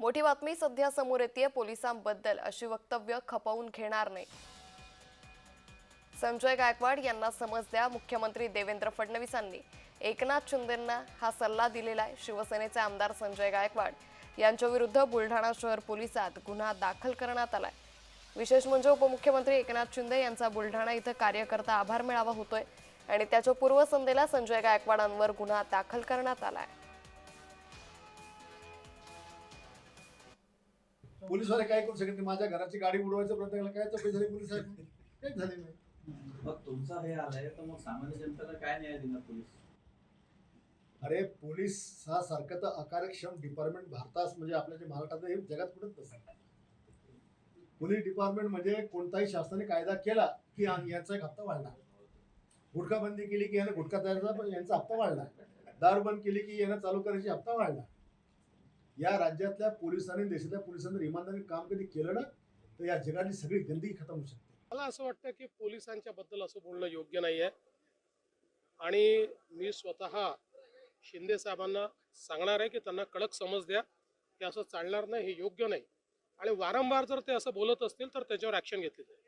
मोठी बातमी सध्या समोर येते पोलिसांबद्दल अशी वक्तव्य खपवून घेणार नाही. संजय गायकवाड यांना समज द्या मुख्यमंत्री देवेंद्र फडणवीसांनी. एकनाथ शिंदेंना हा सल्ला दिलेला आहे शिवसेनेचे आमदार संजय गायकवाड. यांच्या विरुद्ध बुलढाणा शहर पोलिसात गुन्हा दाखल करण्यात आलाय. विशेष म्हणजे उपमुख्यमंत्री एकनाथ शिंदे यांचा बुलढाणा इथं कार्यकर्ता आभार मेळावा होतोय आणि त्याच्या पूर्वसंध्येला संजय गायकवाडांवर गुन्हा दाखल करण्यात आलाय. पोलीसवाले काय करू शकत नाही? माझ्या घराची गाडी उडवायचा प्रयत्न केला काय चौकशी झाली पोलीस साहेब? झाले नाही. मग तुमचा हे आलाय तर मग सामान्य जनतेला काय न्याय देणार पोलीस? अरे पोलीस हा सारखं तर अकार्यक्षम डिपार्टमेंट भारतात म्हणजे आपल्या जे महाराष्ट्रात हे जगात कुठंच नसतं. पोलीस डिपार्टमेंट म्हणजे कोणताही शासनाने कायदा केला की यांचा एक हप्ता वाढला गुटखा बंदी केली की यानं गुटखा तयारचा पण यांचा हप्ता वाढला दारू बंद केली की यानं चालू करायची हप्ता वाढला या राज्यातल्या पोलिसांनी देशातल्या पोलिसांनी इमानदारी काम कधी केलं ना तर या जगातली सगळी गंदगी खतम होऊ शकते. मला असं वाटतं की पोलिसांच्या बद्दल असं बोलणं योग्य नाही आहे आणि मी स्वतः शिंदे साहेबांना सांगणार आहे की त्यांना कडक समज द्या की असं चालणार नाही हे योग्य नाही. आणि वारंवार जर ते असं बोलत असतील तर त्याच्यावर ॲक्शन घेतली जाईल.